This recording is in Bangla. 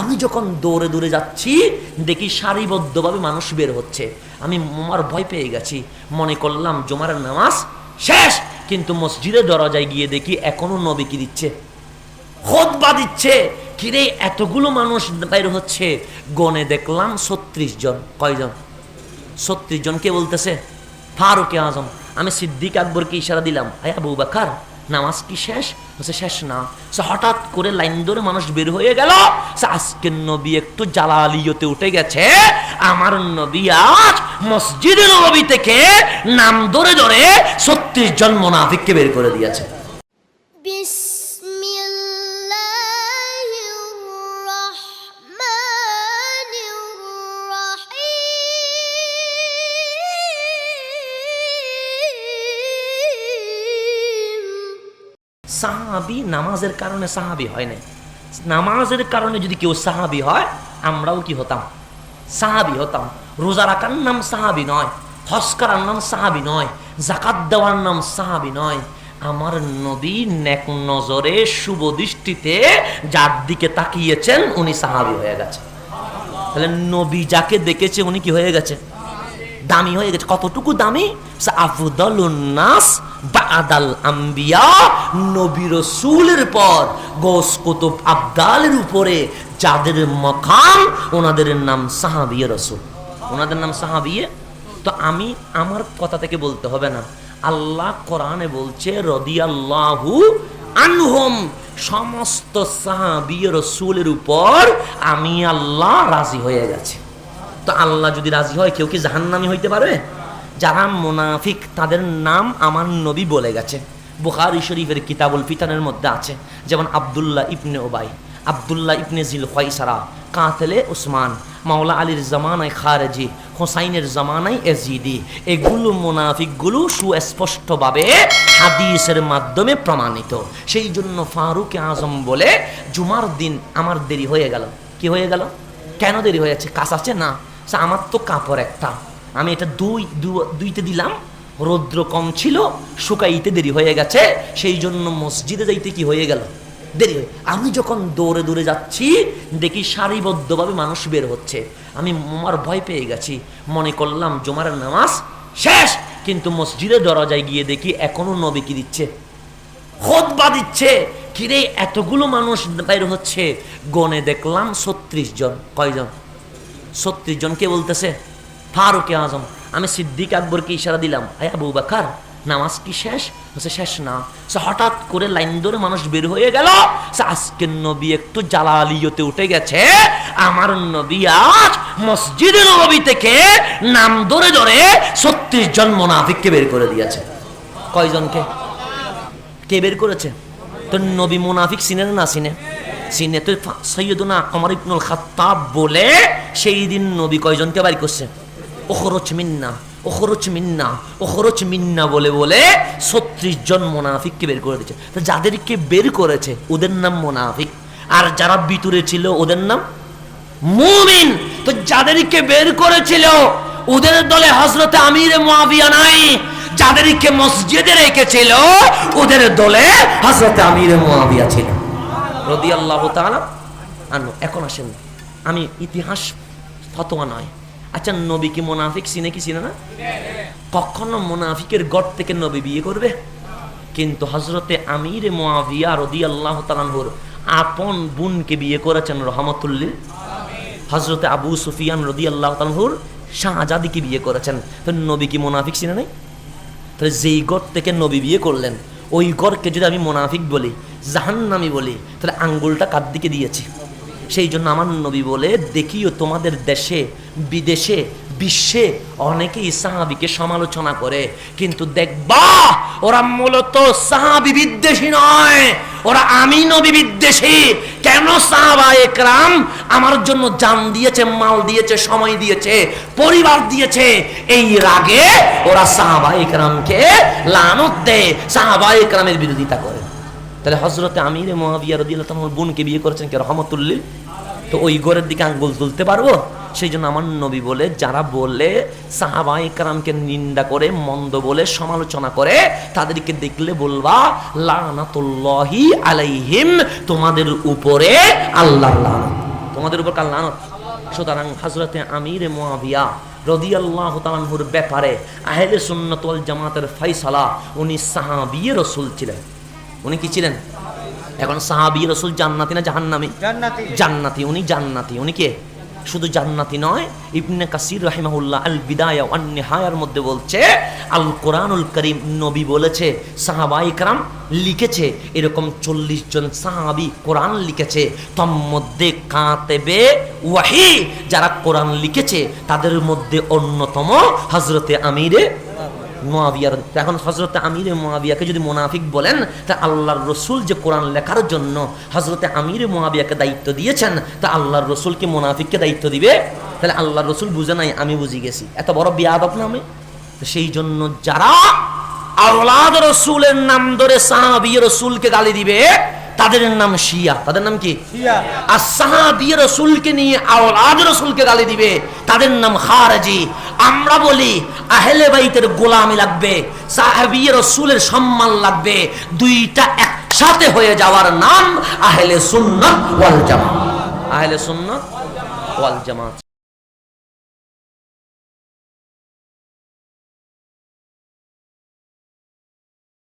আমি যখন দৌড়ে দৌড়ে যাচ্ছি, দেখি সারিবদ্ধভাবে মানুষ বের হচ্ছে। আমি আমার ভয় পেয়ে গেছি। মনে করলাম জুমারের নামাজ শেষ, কিন্তু মসজিদের দরজায় গিয়ে দেখি এখনও নবী কি দিচ্ছে? খোদবা দিচ্ছে। কিরে, এতগুলো মানুষ বাইর হচ্ছে। গনে দেখলাম ছত্রিশ জন। কয়জন? ছত্রিশ জন কে বলতেছে? ফারুকে আজম। আমি সিদ্দিক আকবরকে ইশারা দিলাম, আয়া বউ বাকার। নামাজ কি শেষ? বলছে, শেষ না। সে হঠাৎ করে লাইন ধরে মানুষ বের হয়ে গেল। আজকের নবী একটু জালালিয়তে উঠে গেছে। আমার নবী আজ মসজিদের নবী থেকে নাম ধরে ধরে ছত্রিশ জন মোনাফিককে বের করে দিয়েছে। সাহাবি নামাজের কারণে সাহাবি হয় না নামাজের কারণে যদি কেউ সাহাবি হয়, আমরাও কি হতাম? সাহাবি হতাম। রোজা রাখার নাম সাহাবি নয়, হজ করার নাম সাহাবি নয় জাকাত দেওয়ার নাম সাহাবি নয়। আমার নবী নেক নজরে, শুভ দৃষ্টিতে যার দিকে তাকিয়েছেন, উনি সাহাবি হয়ে গেছে। তাহলে নবী যাকে দেখেছে, উনি কি হয়ে গেছে? দামি হয়ে গেছে। কতটুকু দামি? আফুদুল নাস বাদাল আম্বিয়া, নবী রসুলের পর গোস কুতুব আবদালের উপরে যাদের মকাম, ওনাদের নাম সাহাবিয়ে রসুল। ওনাদের নাম সাহাবিয়ে? তো আমি আমার কথা থেকে বলতে হবে না। আল্লাহ কোরআনে বলছে, রদিয়াল্লাহু আনহুম, সমস্ত সাহাবিয়ে রসুলের উপর আমি আল্লাহ রাজি হয়ে গেছি। তো আল্লাহ যদি রাজি হয়, কেউ কি জাহান্নামি হইতে পারবে? যারা মুনাফিক, তাদের নাম আমার নবী বলে গেছে। বুখারি শরীফের কিতাবুল ফিতানের মধ্যে আছে, যেমন আবদুল্লাহ ইবনে ওবাই আবদুল্লাহ ইবনে জিল খয়সারা কাতেলে উসমান, মাওলা আলীর জামানায় খারেজি, হোসাইনের জামানায় এজিদি। এগুলো মুনাফিকগুলো সুস্পষ্টভাবে হাদিসের মাধ্যমে প্রমাণিত। সেই জন্য ফারুক আজম বলে, জুমার দিন আমার দেরি হয়ে গেল। কি হয়ে গেল? কেন দেরি হয়েছে কাজ আছে? না। আমার তো কাপড় একটা। আমি এটা দুই দুইতে দিলাম। রৌদ্র কম ছিল, শুকাইতে দেরি হয়ে গেছে সেই জন্য মসজিদে যাইতে কি হয়ে গেল? দেরি হয়ে আমি যখন দৌড়ে দৌড়ে যাচ্ছি, দেখি সারিবদ্ধভাবে মানুষ বের হচ্ছে। আমি আমার ভয় পেয়ে গেছি। মনে করলাম জুমারের নামাজ শেষ, কিন্তু মসজিদের দরজায় গিয়ে দেখি এখনও নবী কি দিচ্ছে? খোদবা দিচ্ছে। কিরে, এতগুলো মানুষ বাইর হচ্ছে? গনে দেখলাম ছত্রিশ জন। কয়জন? ছত্রিশ জন কে বলতেছে? ফারুকে আজম। আমি সিদ্দিক আকবরকে ইশারা দিলাম, আয়া বউ বাকার, নামাজ কি শেষ? বলছে, শেষ না। সে হঠাৎ করে লাইন ধরে মানুষ বের হয়ে গেল। সে আজকের নবী একটু জালালিয়তে উঠে গেছে। আমার নবী আজ মসজিদে নবী থেকে নাম ধরে ধরে ছত্রিশ জন মোনাফিককে বের করে দিয়েছে। কয়জনকে? কে বের করেছে? তো নবী মুনাফিক সিনে না সিনে সিনে তো সৈয়দুনা কমর ইবনুল খাত্তাব বলে সেই দিন নবী কয়জনকে বাড়ি করছে? ওখরচ মিন্না ওখরচ মিন্না ওখরচ মিন্না বলে বলে ছত্রিশ জন মোনাফিককে বের করে দিয়েছে। তো যাদেরকে বের করেছে, ওদের নাম মোনাফিক। আর যারা বিতুরে ছিল, ওদের নাম মুমিন। তো যাদেরকে বের করেছিল, ওদের দলে হজরতে আমির মুয়াবিয়া নাই। যাদেরকে মসজিদে রেখেছিল, ওদের দলে হজরতে আমির মুয়াবিয়া ছিল। রদি আল্লাহ আনো এখন আসেন, আমি ইতিহাস ফতোয়া নয়। আচ্ছা নবী কি মোনাফিক? চিনে কি চিনে না? কখনো মোনাফিকের গড় থেকে নবী বিয়ে করবে? কিন্তু হজরতে আমির মুয়াবিয়া রদি আল্লাহ তালানহুর আপন বোনকে বিয়ে করেছেন রহমতুল্লিল। হজরতে আবু সুফিয়ান রদি আল্লাহ তালহুর শাহজাদিকে বিয়ে করেছেন। তো নবী কি মোনাফিক চিনে নাই? তাহলে যেই গড় থেকে নবী বিয়ে করলেন, ওই গড়কে যদি আমি মোনাফিক বলি, জাহান্নামি বলি, তাহলে আঙ্গুলটা কার দিকে দিয়েছি? সেই জন্য আমার নবী বলে, দেখিও তোমাদের দেশে, বিদেশে, বিশ্বে অনেকেই সাহাবিকে সমালোচনা করে, কিন্তু দেখবা, ওরা মূলত সাহাবি বিদ্বেষী নয়। ওরা আমি নবী বিদ্বেষী। কেন সাহাবা একরাম আমার জন্য জান দিয়েছে, মাল দিয়েছে, সময় দিয়েছে, পরিবার দিয়েছে? এই রাগে ওরা সাহাবা একরামকে লানত দেয়। সাহাবা একরামের বিরোধিতা করে। তাহলে হজরতে আমির মহাবিয়া রদিয়াল্লাহ তাআলা বোনকে বিয়ে করেছেন কে? রহমতুল্লিল। তো ওই ঘরের দিকে আঙ্গুল তুলতে পারব? সেই জন্য আমার নবী বলে, যারা বলে সাহাবা ইকরামকে নিন্দা করে, মন্দ বলে, সমালোচনা করে, তাদেরকে দেখলে বলবা, লানাতুল্লাহি আলাইহিম, তোমাদের উপরে আল্লাহ তোমাদের উপর কাল লানত? সুতরাং হজরতে আমির মোয়াবিয়া রদিয়াল্লাহ তালানহুর ব্যাপারে আহেলে সুন্নত জামাতের ফাইসালা উনি সাহাবিয়ে রসুল ছিলেন। উনি কি ছিলেন? এখন সাহাবি রসুল জান্নাতি না জাহান্নামি? জান্নাতি। জান্নাতি উনি জান্নাতি। উনি কে? শুধু জান্নাতি নয় ইবনে কাসির রাহিমাহুল্লাহ আল বিদায়া ওয়ান নিহায়ার মধ্যে বলছে আল কোরআনুল করিম নবী বলেছে সাহাবাই কারাম লিখেছে এরকম চল্লিশ জন সাহাবি কোরআন লিখেছে তোর মধ্যে কাঁতেবে ওয়াহি যারা কোরআন লিখেছে তাদের মধ্যে অন্যতম হজরতে আমিরে মোয়াবিয়ার এখন হজরতে আমির মোয়াবিয়াকে যদি মোনাফিক বলেন তা আল্লাহর রসুল যে কোরআন লেখার জন্য হজরতে আমির মোয়াবিয়াকে দায়িত্ব দিয়েছেন তা আল্লাহর রসুলকে মোনাফিককে দায়িত্ব দিবে? তাহলে আল্লাহর রসুল বুঝে নাই আমি বুঝি গেছি। এত বড় বিয়াদব না আমি তো সেই জন্য যারা আওলাদ রসুলের নাম ধরে সাহাবি রসুলকে গালি দিবে তাদের নাম শিয়া। তাদের নাম কি? আর সাহাবি রসুলকে নিয়ে আওলাদ রসুলকে গালি দিবে তাদের নাম খারাজি। আমরা বলি, আহলে বাইতের গোলামি লাগবে, সাহাবি রসুলের সম্মান লাগবে, দুইটা একসাথে হয়ে যাওয়ার নাম আহেলে সুন্নাত ওয়াল জামাত। আহলে সুন্নাত ওয়াল জামাত।